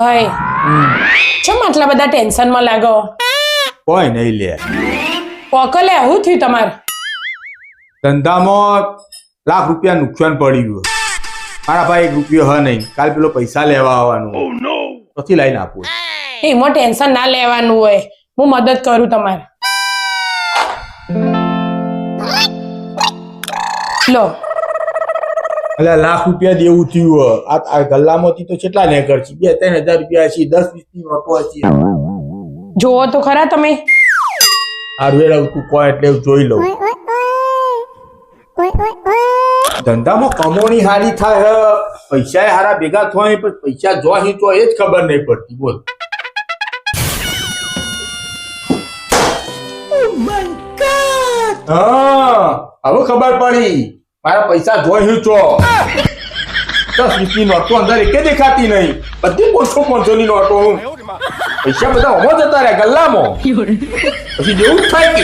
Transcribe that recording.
ભાઈ ચમ આટલા બધા ટેન્શનમાં લાગો? કોઈ નહીં લે. પોકલે શું થયું તમારે? ધંધામાં લાખ રૂપિયા નુકસાન પડી ગયું. મારા ભાઈ એક રૂપિયો હ નહીં. કાલ પેલો પૈસા લેવા આવવાનું. પછી લઈને આપું. એમાં ટેન્શન ના લેવાનું હોય. હું મદદ કરું તમારે. લો. એટલે લાખ રૂપિયા દેવું થયું આ ગલ્લામાંથી તો કેટલા ને છે? બે ત્રણ હજાર રૂપિયા હશે દસ વીસની નોટો છે. જોવો તો ખરા તમે. આ રેડ તું કોઈ એટલે જોઈ લઉં. ધંધામાં કમોણી હારી થાય હે. પૈસા હારા ભેગા થાય પણ પૈસા જો અહીં તો એ જ ખબર નહીં પડતી બોલ. હા હવે ખબર પડી. મારા પૈસા જોઈ છો. દસ વીસની નોટો અંદર એકે દેખાતી નહીં. બધી પાંચસો પાંચસો ની નોટો પૈસા બધા હોમો જતા રહ્યા ગલ્લામાં. પછી જેવું થાય કે.